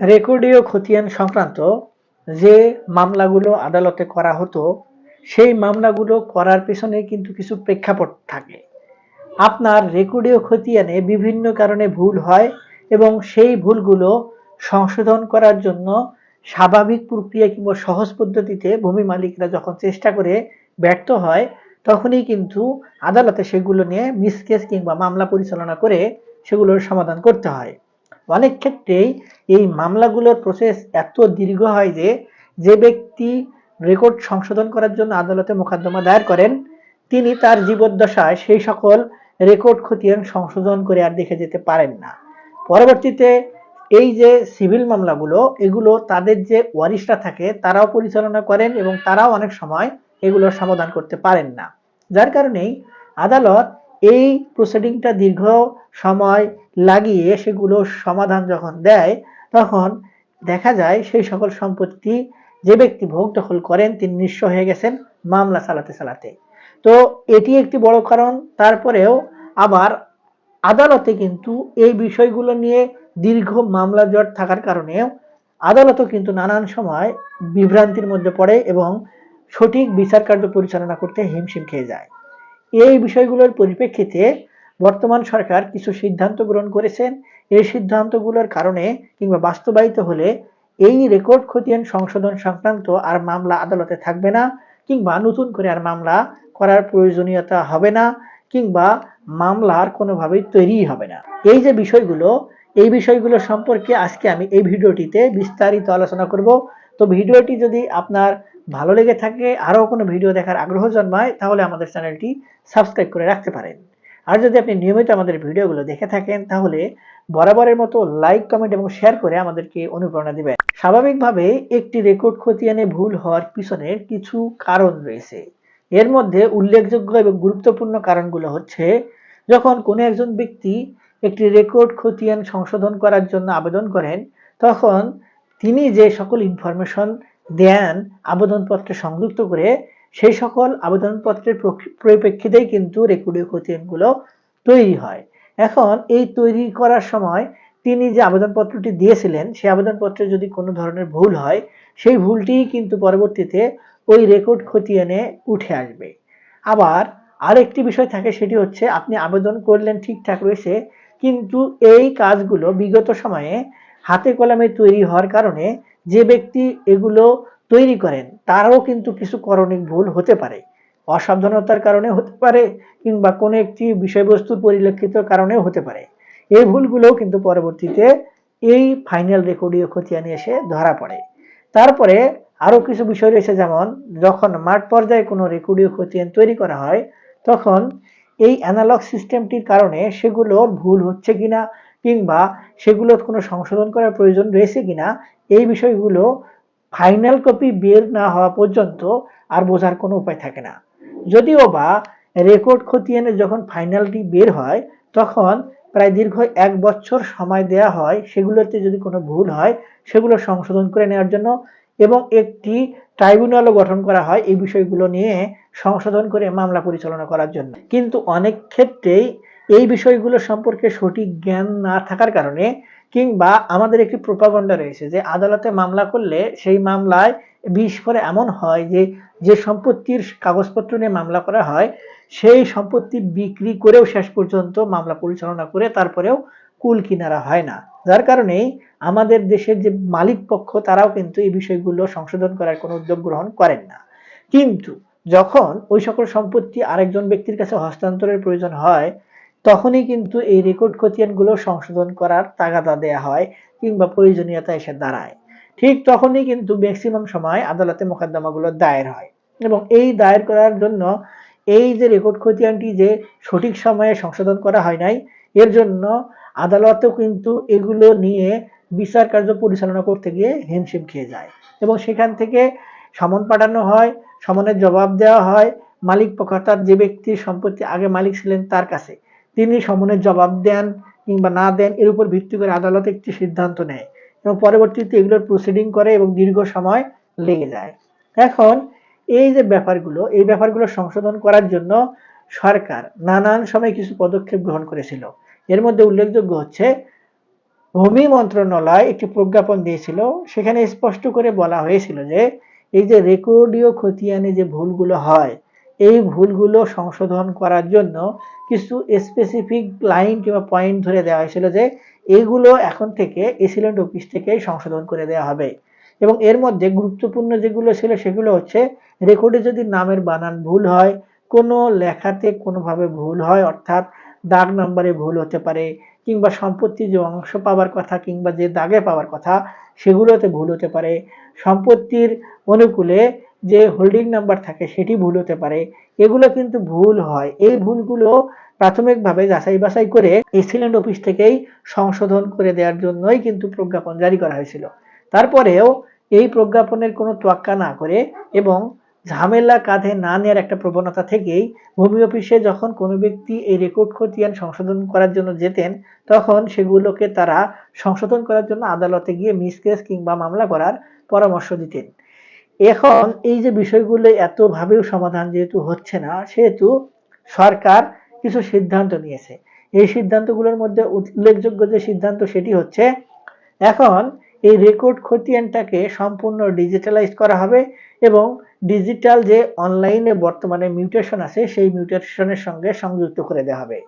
রেকর্ডীয় খতিয়ান সংক্রান্ত যে মামলাগুলো আদালতে করা হতো, সেই মামলাগুলো করার পেছনে কিন্তু কিছু প্রেক্ষাপট থাকে। আপনার রেকর্ডীয় খতিয়ানে বিভিন্ন কারণে ভুল হয় এবং সেই ভুলগুলো সংশোধন করার জন্য স্বাভাবিক প্রক্রিয়া কিংবা সহজ পদ্ধতিতে ভূমি মালিকরা যখন চেষ্টা করে ব্যর্থ হয়, তখনই কিন্তু আদালতে সেগুলো নিয়ে মিসকেস কিংবা মামলা পরিচালনা করে সেগুলোর সমাধান করতে হয়। অনেক ক্ষেত্রেই এই মামলাগুলোর প্রসেস এত দীর্ঘ হয় যে যে ব্যক্তি রেকর্ড সংশোধন করার জন্য আদালতে মোকদ্দমা দায়ের করেন, তিনি তার জীবদ্দশায় সেই সকল রেকর্ড খতিয়ান সংশোধন করে আর দেখে যেতে পারেন না। পরবর্তীতে এই যে সিভিল মামলাগুলো, এগুলো তাদের যে ওয়ারিশরা থাকে, তারাও পরিচালনা করেন এবং তারাও অনেক সময় এগুলোর সমাধান করতে পারেন না। যার কারণেই আদালত এই প্রসিডিংটা দীর্ঘ সময় লাগিয়ে সেগুলো সমাধান যখন দেয়, তখন দেখা যায় সেই সকল সম্পত্তি যে ব্যক্তি ভোগ দখল করেন, তিনি নিঃস্ব হয়ে গেছেন মামলা চালাতে চালাতে। তো এটি একটি বড় কারণ। তারপরেও আবার আদালতে কিন্তু এই বিষয়গুলো নিয়ে দীর্ঘ মামলা জট থাকার কারণে আদালতও কিন্তু নানান সময় বিভ্রান্তির মধ্যে পড়ে এবং সঠিক বিচার কার্য পরিচালনা করতে হিমশিম খেয়ে যায়। এই বিষয়গুলোর পরিপ্রেক্ষিতে বর্তমান সরকার কিছু সিদ্ধান্ত গ্রহণ করেছেন। এই সিদ্ধান্তগুলোর কারণে কিংবা বাস্তবায়িত হলে এই রেকর্ড খতিয়ান সংশোধন সংক্রান্ত আর মামলা আদালতে থাকবে না, কিংবা নতুন করে আর মামলা করার প্রয়োজনীয়তা হবে না, কিংবা মামলা আর কোনোভাবেই তৈরি হবে না। এই যে বিষয়গুলো, এই বিষয়গুলো সম্পর্কে আজকে আমি এই ভিডিওটিতে বিস্তারিত আলোচনা করব। তো ভিডিওটি যদি আপনার ভালো লেগে থাকে, আরও কোনো ভিডিও দেখার আগ্রহ জন্মায়, তাহলে আমাদের চ্যানেলটি সাবস্ক্রাইব করে রাখতে পারেন। আর যদি আপনি নিয়মিত আমাদের ভিডিওগুলো দেখে থাকেন, তাহলে বরাবরের মতো লাইক কমেন্ট এবং শেয়ার করে আমাদেরকে অনুপ্রেরণা দেবেন। স্বাভাবিকভাবে একটি রেকর্ড খতিয়ানে ভুল হওয়ার পিছনে কিছু কারণ রয়েছে। এর মধ্যে উল্লেখযোগ্য এবং গুরুত্বপূর্ণ কারণগুলো হচ্ছে, যখন কোনো একজন ব্যক্তি একটি রেকর্ড খতিয়ান সংশোধন করার জন্য আবেদন করেন, তখন তিনি যে সকল ইনফরমেশন দেন, আবেদনপত্রে সংযুক্ত করে সেই সকল আবেদনপত্রের পরিপ্রেক্ষিতেই কিন্তু রেকর্ডীয় খতিয়ানগুলো তৈরি হয়। এখন এই তৈরি করার সময় তিনি যে আবেদনপত্রটি দিয়েছিলেন, সেই আবেদনপত্রে যদি কোনো ধরনের ভুল হয়, সেই ভুলটি কিন্তু পরবর্তীতে ওই রেকর্ড খতিয়ানে উঠে আসবে। আবার আরেকটি বিষয় থাকে, সেটি হচ্ছে আপনি আবেদন করলেন, ঠিকঠাক রয়েছে, কিন্তু এই কাজগুলো বিগত সময়ে হাতে কলমে তৈরি হওয়ার কারণে যে ব্যক্তি এগুলো তৈরি করেন, তারও কিন্তু কিছু করণিক ভুল হতে পারে। অসাবধানতার কারণে হতে পারে কিংবা কোনো একটি বিষয়বস্তুর পরিলক্ষিত কারণেও হতে পারে। এই ভুলগুলোও কিন্তু পরবর্তীতে এই ফাইনাল রেকর্ডীয় খতিয়ানে এসে ধরা পড়ে। তারপরে আরও কিছু বিষয় রয়েছে, যেমন যখন মাঠ পর্যায়ে কোনো রেকর্ডীয় খতিয়ান তৈরি করা হয়, তখন এই অ্যানালগ সিস্টেমটির কারণে সেগুলোর ভুল হচ্ছে কিনা কিংবা সেগুলোর কোনো সংশোধন করার প্রয়োজন রয়েছে কিনা, এই বিষয়গুলো ফাইনাল কপি বের না হওয়া পর্যন্ত আর বোঝার কোনো উপায় থাকে না। যদিও বা রেকর্ড খতিয়ানে যখন ফাইনালটি বের হয়, তখন প্রায় দীর্ঘ এক বছর সময় দেয়া হয় সেগুলোতে যদি কোনো ভুল হয়, সেগুলো সংশোধন করে নেওয়ার জন্য এবং একটি ট্রাইব্যুনালও গঠন করা হয় এই বিষয়গুলো নিয়ে সংশোধন করে মামলা পরিচালনা করার জন্য। কিন্তু অনেক ক্ষেত্রেই এই বিষয়গুলো সম্পর্কে সঠিক জ্ঞান না থাকার কারণে কিংবা আমাদের একটি প্রোপাগন্ডা রয়েছে যে আদালতে মামলা করলে সেই মামলায় বিশ করে এমন হয় যে যে সম্পত্তির কাগজপত্র নিয়ে মামলা করা হয়, সেই সম্পত্তি বিক্রি করেও শেষ পর্যন্ত মামলা পরিচালনা করে তারপরেও কুল কিনারা হয় না। যার কারণেই আমাদের দেশের যে মালিক পক্ষ, তারাও কিন্তু এই বিষয়গুলো সংশোধন করার কোনো উদ্যোগ গ্রহণ করেন না। কিন্তু যখন ওই সকল সম্পত্তি আরেকজন ব্যক্তির কাছে হস্তান্তরের প্রয়োজন হয় তখনই কিন্তু এই রেকর্ড খতিয়ানগুলো সংশোধন করার তাগাদা দেয়া হয় কিংবা প্রয়োজনীয়তা এসে দাঁড়ায়। ঠিক তখনই কিন্তু ম্যাক্সিমাম সময় আদালতে মোকদ্দমাগুলো দায়ের হয় এবং এই দায়ের করার জন্য এই যে রেকর্ড খতিয়ানটি যে সঠিক সময়ে সংশোধন করা হয় নাই, এর জন্য আদালতেও কিন্তু এগুলো নিয়ে বিচার কার্য পরিচালনা করতে গিয়ে হিমশিম খেয়ে যায় এবং সেখান থেকে সমন পাঠানো হয়, সমনের জবাব দেওয়া হয়, মালিক পক্ষ অর্থাৎ যে ব্যক্তির সম্পত্তি আগে মালিক ছিলেন তার কাছে। তিনি সমনের জবাব দেন কিংবা না দেন এর উপর ভিত্তি করে আদালত একটি সিদ্ধান্ত নেয় এবং পরবর্তীতে এগুলোর প্রসিডিং করে এবং দীর্ঘ সময় লেগে যায়। এখন এই যে ব্যাপারগুলো, এই ব্যাপারগুলো সংশোধন করার জন্য সরকার নানান সময় কিছু পদক্ষেপ গ্রহণ করেছিল। এর মধ্যে উল্লেখযোগ্য হচ্ছে, ভূমি মন্ত্রণালয় একটি প্রজ্ঞাপন দিয়েছিল। সেখানে স্পষ্ট করে বলা হয়েছিল যে, এই যে রেকর্ডীয় খতিয়ানে যে ভুলগুলো হয় এই ভুলগুলো সংশোধন করার জন্য কিছু স্পেসিফিক লাইন কিংবা পয়েন্ট ধরে দেওয়া হয়েছিল যে এইগুলো এখন থেকে এসিলেন্ট অফিস থেকেই সংশোধন করে দেওয়া হবে। এবং এর মধ্যে গুরুত্বপূর্ণ যেগুলো ছিল সেগুলো হচ্ছে রেকর্ডে যদি নামের বানান ভুল হয়, কোনো লেখাতে কোনোভাবে ভুল হয়, অর্থাৎ দাগ নাম্বারে ভুল হতে পারে, কিংবা সম্পত্তি যে অংশ পাওয়ার কথা কিংবা যে দাগে পাওয়ার কথা, সেগুলোতে ভুল হতে পারে। সম্পত্তির অনুকূলে যে হোল্ডিং নাম্বার থাকে সেটি ভুল হতে পারে। এগুলো কিন্তু ভুল হয়। এই ভুলগুলো প্রাথমিকভাবে যাচাই বাছাই করে এক্সিলেন্ট অফিস থেকেই সংশোধন করে দেওয়ার জন্যই কিন্তু প্রজ্ঞাপন জারি করা হয়েছিল। তারপরেও এই প্রজ্ঞাপনের কোনো তোয়াক্কা না করে এবং ঝামেলা কাঁধে না নেওয়ার একটা প্রবণতা থেকেই ভূমি অফিসে যখন কোনো ব্যক্তি এই রেকর্ড খতিয়ান সংশোধন করার জন্য যেতেন, তখন সেগুলোকে তারা সংশোধন করার জন্য আদালতে গিয়ে মিসকেস কিংবা মামলা করার পরামর্শ দিতেন। এখন এই যে বিষয়গুলো এতভাবেও সমাধান যেহেতু হচ্ছে না, সেহেতু সরকার কিছু সিদ্ধান্ত নিয়েছে। এই সিদ্ধান্তগুলোর মধ্যে উল্লেখযোগ্য যে সিদ্ধান্ত সেটি হচ্ছে, এখন এই রেকর্ড খতিয়ানটাকে সম্পূর্ণ ডিজিটালাইজ করা হবে এবং ডিজিটাল যে অনলাইনে বর্তমানে মিউটেশন আছে, সেই মিউটেশনের সঙ্গে সংযুক্ত করে দেওয়া হবে।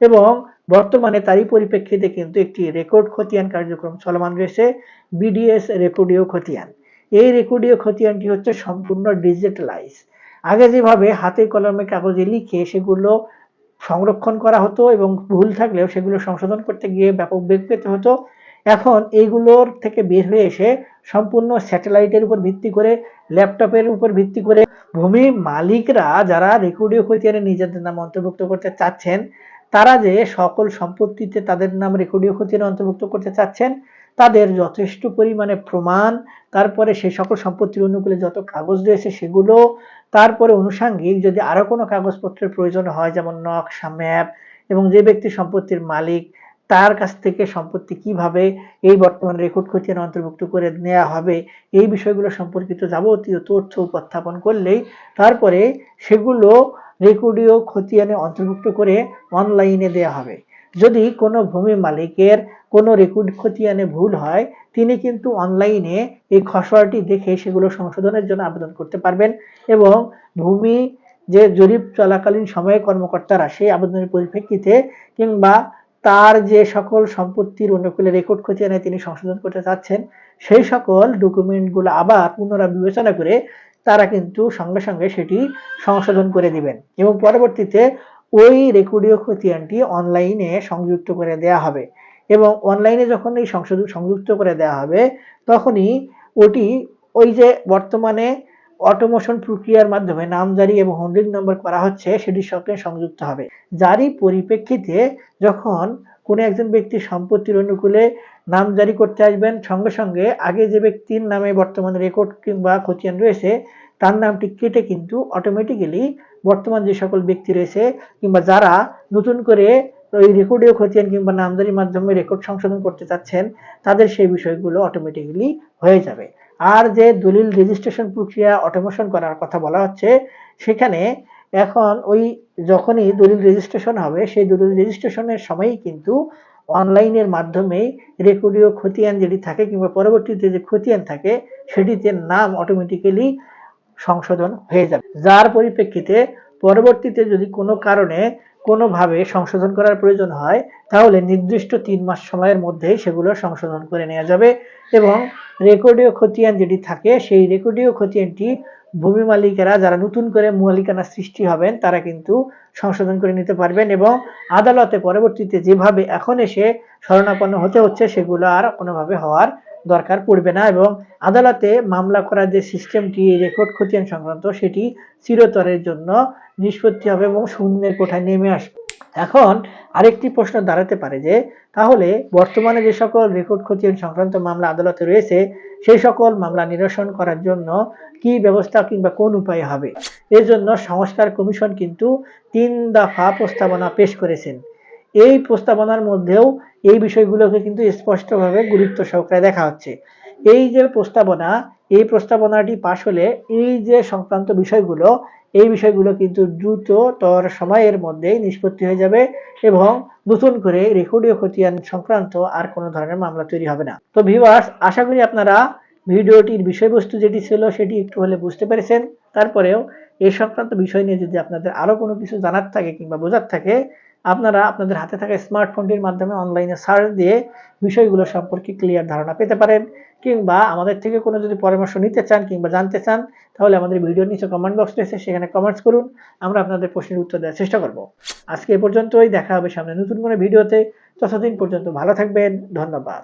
এবং বর্তমানে তারই পরিপ্রেক্ষিতে কিন্তু একটি রেকর্ড খতিয়ান কার্যক্রম চলমান রয়েছে, বিডিএস রেকর্ডীয় খতিয়ান। এই রেকর্ডীয় খতিয়ানটি হচ্ছে সম্পূর্ণ ডিজিটালাইজ। আগে যেভাবে হাতে কলমে কাগজে লিখে সেগুলো সংরক্ষণ করা হতো এবং ভুল থাকলেও সেগুলো সংশোধন করতে গিয়ে ব্যাপক বেগ পেতে হতো, এখন এইগুলোর থেকে বের হয়ে এসে সম্পূর্ণ স্যাটেলাইটের উপর ভিত্তি করে, ল্যাপটপের উপর ভিত্তি করে ভূমি মালিকরা যারা রেকর্ডীয় খতিয়ানে নিজেদের নাম অন্তর্ভুক্ত করতে চাচ্ছেন, তারা যে সকল সম্পত্তিতে তাদের নাম রেকর্ডীয় খতিয়ানে অন্তর্ভুক্ত করতে চাচ্ছেন তাদের যথেষ্ট পরিমাণে প্রমাণ, তারপরে সেই সকল সম্পত্তির অনুকূলে যত কাগজ রয়েছে সেগুলো, তারপরে অনুষাঙ্গিক যদি আরও কোনো কাগজপত্রের প্রয়োজন হয়, যেমন নকশা, ম্যাপ এবং যে ব্যক্তি সম্পত্তির মালিক, তার কাছ থেকে সম্পত্তি কীভাবে এই বর্তমান রেকর্ড খতিয়ান অন্তর্ভুক্ত করে নেওয়া হবে, এই বিষয়গুলো সম্পর্কিত যাবতীয় তথ্য উপস্থাপন করলেই তারপরে সেগুলো রেকর্ডীয় খতিয়ানে অন্তর্ভুক্ত করে অনলাইনে দেওয়া হবে। যদি কোনো ভূমি মালিকের কোনো রেকর্ড খতিয়ানে ভুল হয়, তিনি কিন্তু অনলাইনে এই খসড়াটি দেখে সেগুলো সংশোধনের জন্য আবেদন করতে পারবেন এবং ভূমি যে জরিপ চলাকালীন সময়ে কর্মকর্তারা সেই আবেদনের পরিপ্রেক্ষিতে কিংবা তার যে সকল সম্পত্তির অনুকূলে রেকর্ড খতিয়ানে তিনি সংশোধন করতে চাচ্ছেন, সেই সকল ডকুমেন্টগুলো আবার পুনরায় বিবেচনা করে তারা কিন্তু সঙ্গে সঙ্গে সেটি সংশোধন করে দিবেন এবং পরবর্তীতে ওই রেকর্ডীয় খতিয়ানটি অনলাইনে সংযুক্ত করে দেয়া হবে। এবং অনলাইনে যখন এই সংশোধন সংযুক্ত করে দেওয়া হবে, তখনই ওটি ওই যে বর্তমানে অটোমোশন প্রক্রিয়ার মাধ্যমে নামজারি এবং হোল্ডিং নাম্বার করা হচ্ছে সেটির সঙ্গে সংযুক্ত হবে। যারই পরিপ্রেক্ষিতে যখন কোনো একজন ব্যক্তি সম্পত্তির অনুকূলে নাম জারি করতে আসবেন, সঙ্গে সঙ্গে আগে যে ব্যক্তির নামে বর্তমানে রেকর্ড কিংবা খতিয়ান রয়েছে, তার নামটি কেটে কিন্তু অটোমেটিক্যালি বর্তমান যে সকল ব্যক্তি রয়েছে, কিংবা যারা নতুন করে ওই রেকর্ডীয় খতিয়ান কিংবা নামজারির মাধ্যমে রেকর্ড সংশোধন করতে চাচ্ছেন, তাদের সেই বিষয়গুলো অটোমেটিক্যালি হয়ে যাবে। আর যে দলিল রেজিস্ট্রেশন প্রক্রিয়া অটোমেশন করার কথা বলা হচ্ছে, সেখানে এখন ওই যখনই দলিল রেজিস্ট্রেশন হবে, সেই দলিল রেজিস্ট্রেশনের সময়ই কিন্তু অনলাইনের মাধ্যমে রেকর্ডীয় খতিয়ান যেটি থাকে কিংবা পরবর্তীতে যে খতিয়ান থাকে, সেটিতে নাম অটোমেটিক্যালি সংশোধন হয়ে যাবে। যার পরিপ্রেক্ষিতে পরবর্তীতে যদি কোনো কারণে কোনোভাবে সংশোধন করার প্রয়োজন হয়, তাহলে নির্দিষ্ট তিন মাস সময়ের মধ্যেই সেগুলো সংশোধন করে নেওয়া যাবে এবং রেকর্ডীয় খতিয়ান যেটি থাকে, সেই রেকর্ডীয় খতিয়ানটি ভূমি মালিকেরা যারা নতুন করে মালিকানা সৃষ্টি হবেন, তারা কিন্তু সংশোধন করে নিতে পারবেন এবং আদালতে পরবর্তীতে যেভাবে এখন এসে শরণাপন্ন হতে হচ্ছে, সেগুলো আর কোনোভাবে হওয়ার দরকার পড়বে না এবং আদালতে মামলা করার যে সিস্টেমটি রেকর্ড খতিয়ান সংক্রান্ত, সেটি চিরতরের জন্য নিষ্পত্তি হবে এবং শূন্যের কোঠায় নেমে আসবে। এখন আরেকটি প্রশ্ন দাঁড়াতে পারে যে, তাহলে বর্তমানে যে সকল রেকর্ড খতিয়ান সংক্রান্ত মামলা আদালতে রয়েছে, সেই সকল মামলা নিরসন করার জন্য কি ব্যবস্থা কিংবা কোন উপায় হবে? এর জন্য সংস্কার কমিশন কিন্তু তিন দফা প্রস্তাবনা পেশ করেছেন। এই প্রস্তাবনার মধ্যেও এই বিষয়গুলোকে কিন্তু স্পষ্টভাবে গুরুত্ব সহকারে দেখা হচ্ছে। এই যে প্রস্তাবনা, এই প্রস্তাবনাটি পাশ হলে এই যে সংক্রান্ত বিষয়গুলো, এই বিষয়গুলো কিন্তু দ্রুততর সময়ের মধ্যেই নিষ্পত্তি হয়ে যাবে এবং নতুন করে রেকর্ডীয় খতিয়ান সংক্রান্ত আর কোনো ধরনের মামলা তৈরি হবে না। তো ভিউয়ার্স আশা করি আপনারা ভিডিওটির বিষয়বস্তু যেটি ছিল সেটি একটু হলে বুঝতে পেরেছেন। তারপরেও এই সংক্রান্ত বিষয় নিয়ে যদি আপনাদের আরও কোনো কিছু জানার থাকে কিংবা বোঝার থাকে আপনারা আপনাদের হাতে থাকা স্মার্টফোনটির মাধ্যমে অনলাইনে সার্চ দিয়ে বিষয়গুলো সম্পর্কে ক্লিয়ার ধারণা পেতে পারেন কিংবা আমাদের থেকে কোনো যদি পরামর্শ নিতে চান কিংবা জানতে চান, তাহলে আমাদের ভিডিওর নিচে কমেন্ট বক্স রয়েছে, সেখানে কমেন্টস করুন, আমরা আপনাদের প্রশ্নের উত্তর দেওয়ার চেষ্টা করব। আজকে এ পর্যন্তই, দেখা হবে সামনে নতুন কোনো ভিডিওতে ততদিন পর্যন্ত ভালো থাকবেন, ধন্যবাদ।